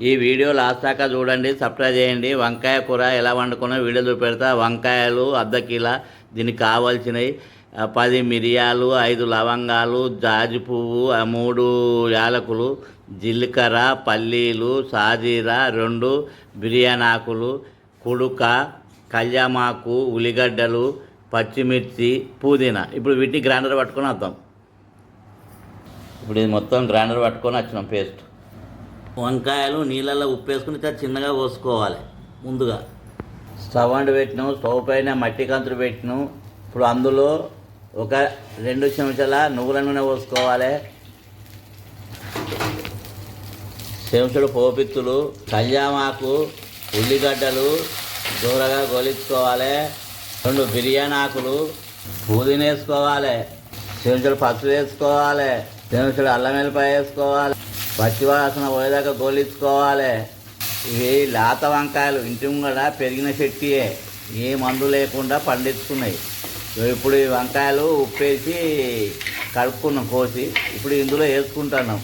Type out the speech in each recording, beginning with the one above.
ఈ video last దాకా చూడండి సబ్స్క్రైబ్ చేయండి. వంకాయ కూర ఎలా వండుకున్నా వీడియో చూపెడతా. వంకాయలు అర్ధ కిలో దీనికి కావాల్సినవి. పది మిరియాలు ఐదు లవంగాలు జాజి పువ్వు ఆ, మూడు యాలకులు జీలకర్ర పల్లీలు సాజీరా రెండు బిర్యానీ ఆకులు కుడుక కళ్యామాకు ఉల్లిగడ్డలు పచ్చిమిర్చి పుదీనా. ఇప్పుడు వీటిని గ్రైండర్ పట్టుకొని వద్దాం. ఇప్పుడు ఇది మొత్తం గ్రైండర్ పట్టుకొని వచ్చినాం పేస్ట్. వంకాయలు నీళ్ళల్లో ఉప్పు వేసుకుని చిన్నగా కోసుకోవాలి ముందుగా. స్టవ్ అండ్ పెట్టినాం స్టవ్ పైన మట్టి కంతులు పెట్టినాం. ఇప్పుడు అందులో ఒక రెండు చెంచాల నువ్వుల నూనె పోసుకోవాలి. చెంచుడు పోపిత్తులు కళ్యామాకు ఉల్లిగడ్డలు దూరగా గోలించుకోవాలి. రెండు బిర్యానీ ఆకులు పుదీనా వేసుకోవాలి. చెంచుడు పసుపు వేసుకోవాలి. చెంచుడు అల్లం వెల్లిపాయ వేసుకోవాలి. పచ్చివాసన పోయేదాకా గోలించుకోవాలి ఇవి లేత వంకాయలు ఇంటి ముంగడ పెరిగిన చెట్టియే ఏ మందు లేకుండా పండించుకున్నాయి. ఇప్పుడు ఈ వంకాయలు ఉప్పేసి కడుక్కున్నాం కోసి. ఇప్పుడు ఇందులో వేసుకుంటున్నాం.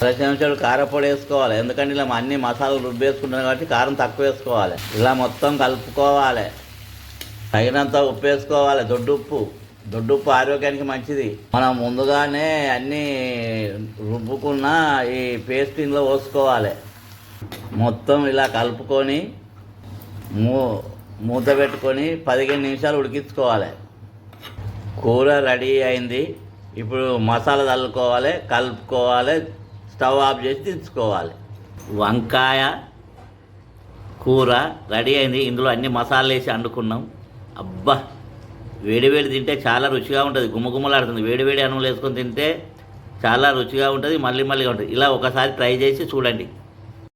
ప్రతి నిమిషాలు కారపొడి వేసుకోవాలి. ఎందుకంటే ఇలా అన్ని మసాలాలు రుబ్బేసుకుంటాం కాబట్టి కారం తక్కువ వేసుకోవాలి. ఇలా మొత్తం కలుపుకోవాలి. తగినంత ఉప్పు వేసుకోవాలి దొడ్డు ఉప్పు దొడ్డుప్పు ఆరోగ్యానికి మంచిది. మనం ముందుగానే అన్నీ రుబ్బుకున్న ఈ పేస్ట్ ఇందులో పోసుకోవాలి. మొత్తం ఇలా కలుపుకొని మూ మూత పెట్టుకొని పదిహేను నిమిషాలు ఉడికించుకోవాలి. కూర రెడీ అయింది. ఇప్పుడు మసాలా చల్లుకోవాలి కలుపుకోవాలి స్టవ్ ఆఫ్ చేసి దించుకోవాలి. వంకాయ కూర రెడీ అయింది. ఇందులో అన్ని మసాలాలు వేసి వండుకున్నాం అబ్బా! వేడివేడి తింటే చాలా రుచిగా ఉంటుంది. గుమ్మగుమ్మలాడుతుంది వేడివేడి అన్నం వేసుకొని తింటే చాలా రుచిగా ఉంటుంది మళ్ళీ మళ్ళీగా ఉంటుంది. ఇలా ఒకసారి ట్రై చేసి చూడండి.